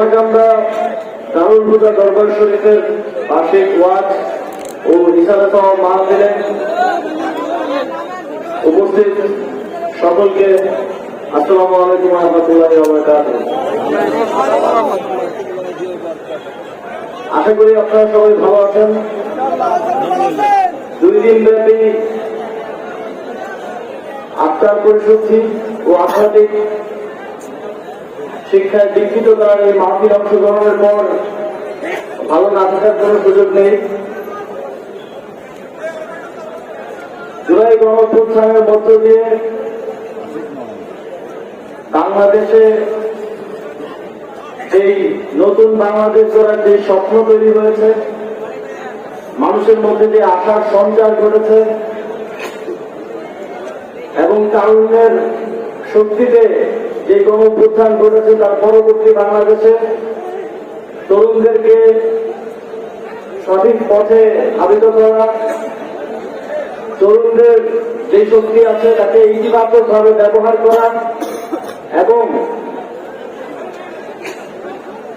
সোনাকান্দা দারুল হুদা দরবার শরীফের বার্ষিক ওয়াজ ও রিসালা সহ মাহফিলে উপস্থিত সকলকে আসসালামু আলাইকুম রহমতুল্লাহ আশা করি আপনারা সবাই ভালো আছেন। দুই দিন ব্যাপী আত্মার পরিশুদ্ধি ও আধ্যাত্মিক শিক্ষায় দীক্ষিত করার এই মাহফিল অংশগ্রহণের পর ভালো না থাকার কোনো সুযোগ নেই। জুলাই গণপ্রস্থানের মধ্য দিয়ে বাংলাদেশে এই নতুন বাংলাদেশ গড়ার যে স্বপ্ন তৈরি হয়েছে, মানুষের মধ্যে যে আশার সঞ্চার ঘটেছে, এবং তারুণ্যের শক্তিতে যে গণপ্রত্যান ঘটেছে তার পরবর্তী বাংলাদেশে তরুণদেরকে সঠিক পথে ধাবিত করা, তরুণদের যে শক্তি আছে তাকে ইতিবাচকভাবে ব্যবহার করা এবং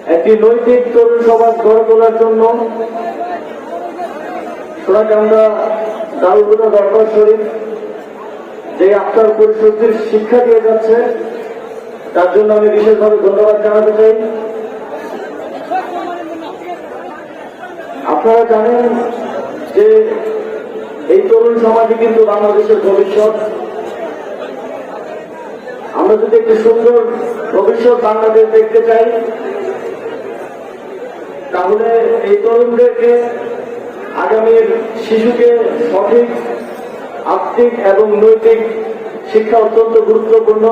একটি নৈতিক তরুণ সমাজ গড়ে তোলার জন্য সোনাকান্দা দারুগুদা দরবার শরীফ যে আত্মার পরিশুদ্ধির শিক্ষা দিয়ে যাচ্ছে তার জন্য আমি বিশেষভাবে ধন্যবাদ জানাতে চাই। আপনারা জানেন যে এই তরুণ সমাজই কিন্তু বাংলাদেশের ভবিষ্যৎ। আমরা যদি একটি সুন্দর ভবিষ্যৎ বাংলাদেশ দেখতে চাই, তাহলে এই তরুণদেরকে আগামীর শিশুকে সঠিক আর্থিক এবং নৈতিক শিক্ষা অত্যন্ত গুরুত্বপূর্ণ।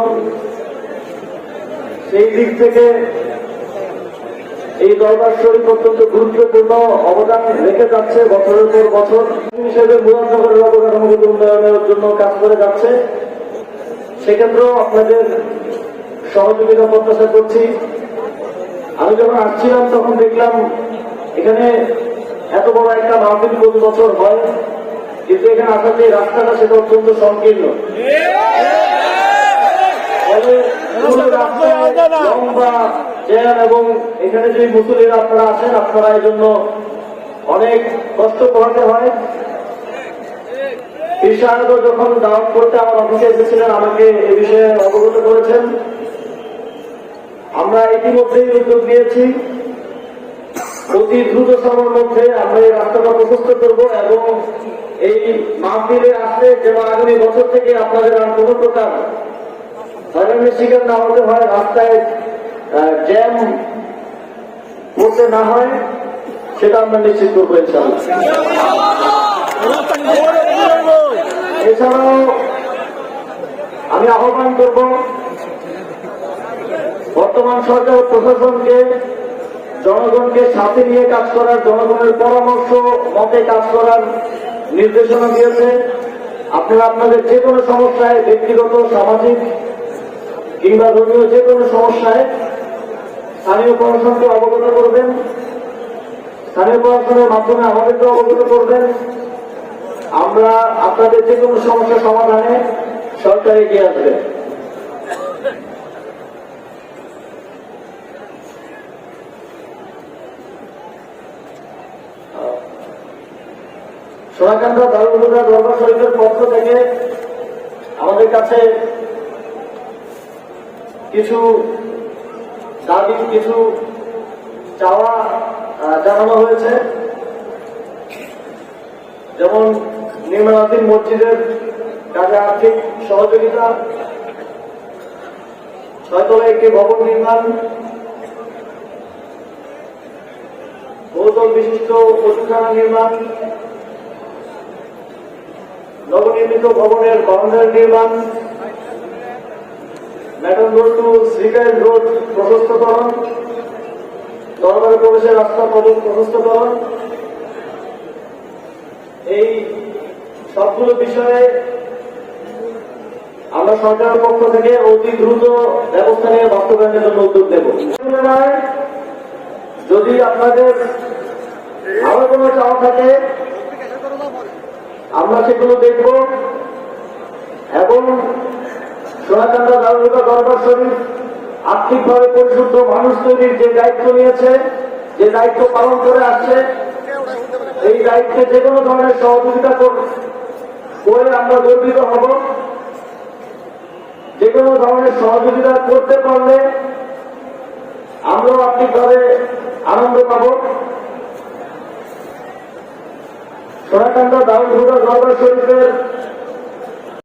সেই দিক থেকে এই দরবার শরীফ অত্যন্ত গুরুত্বপূর্ণ অবদান রেখে যাচ্ছে বছরের পর বছর। হিসেবে মুরাদনগরের অবকাঠামোগত উন্নয়নের জন্য কাজ করে যাচ্ছে। সেক্ষেত্রেও আপনাদের সহযোগিতা প্রত্যাশা করছি। আমি যখন আসছিলাম তখন দেখলাম এখানে এত বড় একটা মাহফিল প্রতি বছর হয়, কিন্তু এখানে আসার যে রাস্তাটা সেটা অত্যন্ত সংকীর্ণ। লম্বা এখানে যে মুসলিরা আপনারা আসেন আপনারা এই জন্য অনেক কষ্ট পোহাতে হয় ঈশানগ যখন দাওয়াত করতে আমার অফিসে এসেছিলেন আমাকে এ বিষয়ে অবগত করেছেন আমরা ইতিমধ্যেই উদ্যোগ নিয়েছি অতি দ্রুত সময়ের মধ্যে আমরা এই রাস্তাটা প্রশস্ত করব এবং এই মাহফিলে আসলে যেন আগামী বছর থেকে আপনাদের আর কোনো প্রকার হয়রানির শিকার না হতে হয় রাস্তায় জ্যাম করতে না হয়, সেটা আমরা নিশ্চিত করব এছাড়াও আমি আহ্বান করব, বর্তমান সরকার প্রশাসনকে, জনগণকে সাথে নিয়ে কাজ করার, জনগণের পরামর্শ মতে কাজ করার নির্দেশনা দিয়েছে। আপনারা আপনাদের যে কোনো সমস্যায় ব্যক্তিগত, সামাজিক কিংবা ধর্মীয় যে কোনো সমস্যায় স্থানীয় প্রশাসনকে অবগত করবেন। স্থানীয় প্রশাসনের মাধ্যমে আমাদেরকে অবগত করবেন। আমরা আপনাদের যে কোনো সমস্যা সমাধানে সরকার এগিয়ে আসবে। সোনাকান্দা দারুলুদা দরবার শরীফের পক্ষ থেকে আমাদের কাছে কিছু দাবি কিছু চাওয়া জানানো হয়েছে। যেমন নির্মাণাধীন মসজিদের কাজে আর্থিক সহযোগিতা, ছয়তলা একটি ভবন নির্মাণ, বহুতল বিশিষ্ট পশুখানা নির্মাণ, নবনির্মিত ভবনের বাউন্ডারি নির্মাণ madam road to Srikail road প্রশস্তকরণ দরবারে প্রবেশের রাস্তা প্রশস্তকরণ এই সবগুলো বিষয়ে আমরা সরকারের পক্ষ থেকে অতি দ্রুত ব্যবস্থা নিয়ে বাস্তবায়নের জন্য উদ্যোগ নেব। যদি আপনাদের আরও কোনো চাওয়া থাকে, আমরা সেগুলো দেখব এবং আর্থিকভাবে পরিশুদ্ধ মানুষ তৈরির যে দায়িত্ব নিয়েছে, যে দায়িত্ব পালন করে আসছে, এই দায়িত্বে যে কোনো ধরনের সহযোগিতা করে আমরা গর্বিত হব। যে কোনো ধরনের সহযোগিতা করতে পারলে আমরাও আর্থিকভাবে আনন্দ পাব। সোনাকান্দা দাউদ হুদা দরবার শরীফের